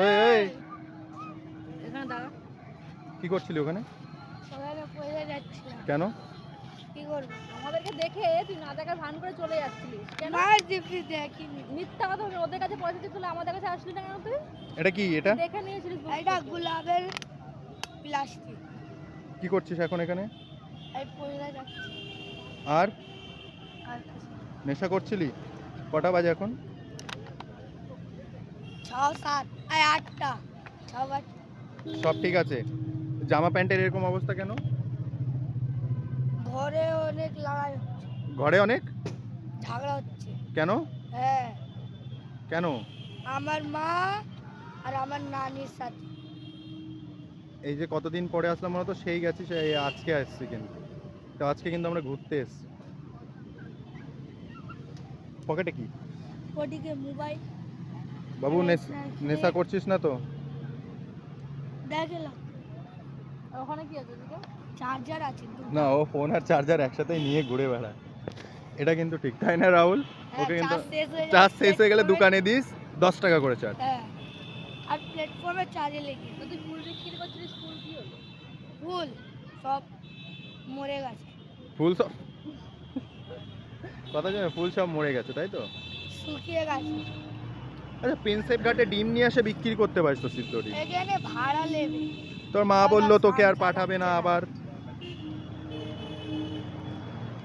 ওই ওই এখানে দাঁড়া। কি করছিলি ওখানে? ওখানে পড়ে যাচ্ছিলাম। কেন? কি করবি? আমাদেরকে দেখে তুই না দেখার ভান করে চলে যাচ্ছিলিস। কেন? মার দিবি দেখিনি। মিথ্যা কথা বলবি ওদের কাছে পয়সা দিয়ে তুলে আমাদের কাছে আসলি না কেন তুই? এটা কি এটা? দেখে নিয়েছিলিস বুঝতে এটা গোলাপের প্লাস্টিক। কি করছিস এখন এখানে? এই পড়ে যাচ্ছে। আর। নেশা করছিলি? কটা বাজে এখন? ছ সাত আর আটটা আট সব ঠিক আছে? জামা প্যান্টের এরকম অবস্থা কেন? ঘরে অনেক লড়াই ঘরে অনেক? ঝগড়া হচ্ছে। কেন? হ্যাঁ। কেন? আমার মা আর আমার নানির সাথে। এই যে কতদিন পরে আসলাম মনে তো সেই গেছি সেই আজকে আসছি কিন্তু। তো আজকে কিন্তু আমরা ঘুরতে এসছি। পকেটে কি? ওদিকে মোবাইল। বাবু নেশ- নেশা করছিস না তো? ওখানে কি আছে চার্জার আছে না ও ফোন আর চার্জার একসাথে নিয়ে ঘুরে বেড়ায়। এটা কিন্তু ঠিক তাই না রাহুল? হ্যাঁ, ওকে কিন্তু চার্জ শেষ হয়ে হয়ে গেলে দোকানে দিস দশ টাকা করে চার্জ। হ্যাঁ আর প্ল্যাটফর্মে চার্জে লেগে তুই ফুল বিক্রি করছিলিস ফুল কি হলো? ফুল সব মরে গেছে। ফুল সব কথা জানো ফুল সব মরে গেছে তাই তো? শুকিয়ে গেছে। আচ্ছা প্রিন্সেপ ঘাটে ডিম নিয়ে এসে বিক্রি করতে পারিস তো সিদ্ধ ডিম এখানে ভাড়া নেবে। তোর মা বলল তোকে আর পাঠাবে না আবার।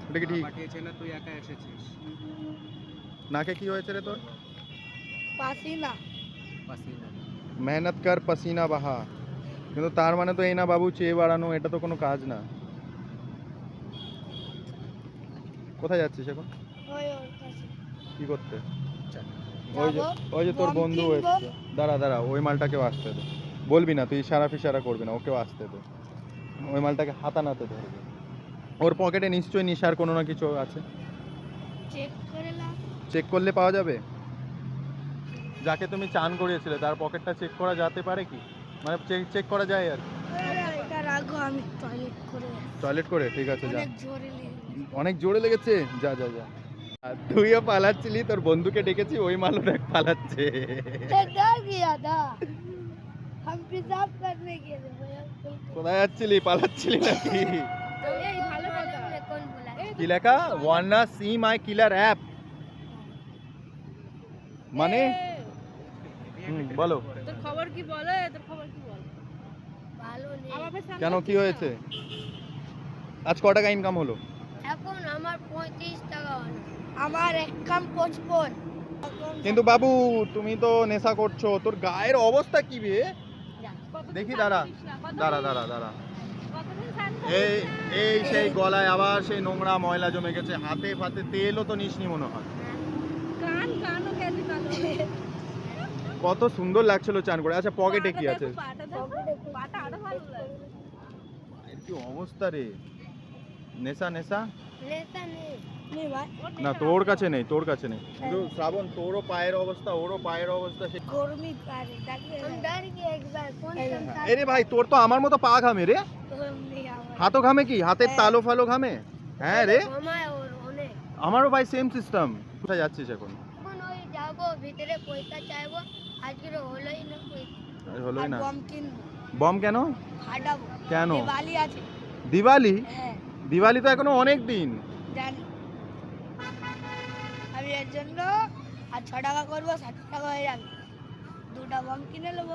এটা কি ঠিক? পাঠিয়েছে না তুই একা এসেছিস। নাকে কি হয়েছে রে তোর? পাসি পাসিনা। মেহনত কর পসিনা বাহা। কিন্তু তার মানে তো এই না বাবু চেয়ে বাড়ানো এটা তো কোনো কাজ না। কোথায় যাচ্ছিস এখন? কি করতে? ওই যে ওই যে তোর বন্ধু। এসছে। দাঁড়া দাঁড়া ওই মালটাকেও আসতে দে। বলবি না তুই ইশারা ফিসারা করবি না ওকেও আসতে দে। ওই মালটাকে হাতানাতে ধরবে। ওর পকেটে নিশ্চয়ই নিশার কোনো না কিছু আছে? চেক করলে পাওয়া যাবে? যাকে তুমি চান করিয়েছিলে তার পকেটটা চেক করা যেতে পারে কি? মানে চেক চেক করা যায় আর টয়লেট করে টয়লেট করে? ঠিক আছে যা। অনেক জোরে লেগেছে? যা যা যা। তুইও পালাচ্ছিলি তোর বন্ধুকে ডেকেছি ওই মালও দেখ পালাচ্ছে। কোথায় যাচ্ছিলি পালাচ্ছিলি নাকি? কি লেখা? Wanna see my killer app মানে? বলো। খবর কি বলো তোর খবর কি বলো? কেন কি হয়েছে? আজ ক টাকা ইনকাম হলো? এখন আমার পঁয়ত্রিশ টাকা হলো আমার এক কাম পঁচপন। কিন্তু বাবু তুমি তো নেশা করছ। তোর গায়ের অবস্থা কি বে? দেখি দাঁড়া। দাঁড়া দাঁড়া দাঁড়া। এই এই সেই গলায় আবার সেই নোংরা ময়লা জমে গেছে। হাতে ফাতে তেলও তো নিসনি মনে হয়। কান কানও গেছে কালো কত সুন্দর লাগছিল চান করে। আচ্ছা পকেটে কি আছে? কি অবস্থা রে? নেশা নেশা? না তোর কাছে নেই তোর কাছে নেই। কিন্তু শ্রাবণ তোরও পায়ের অবস্থা ওরও পায়ের অবস্থা সে আরে ভাই তোর তো আমার মতো পা ঘামে রে। হাতও ঘামে কি? হাতের তালো ফালো ঘামে? হ্যাঁ রে। আমারও ভাই সেম সিস্টেম কোথায় যাচ্ছিস এখন? বম কেন? কেন? দিওয়ালি আছে। দিওয়ালি? হ্যাঁ। দিওয়ালি তো এখনও অনেক দিন। জানি। আমি এর জন্য আর ছ টাকা করব ষাট টাকা হয়ে যাবে। দুটা বম কিনে নেব।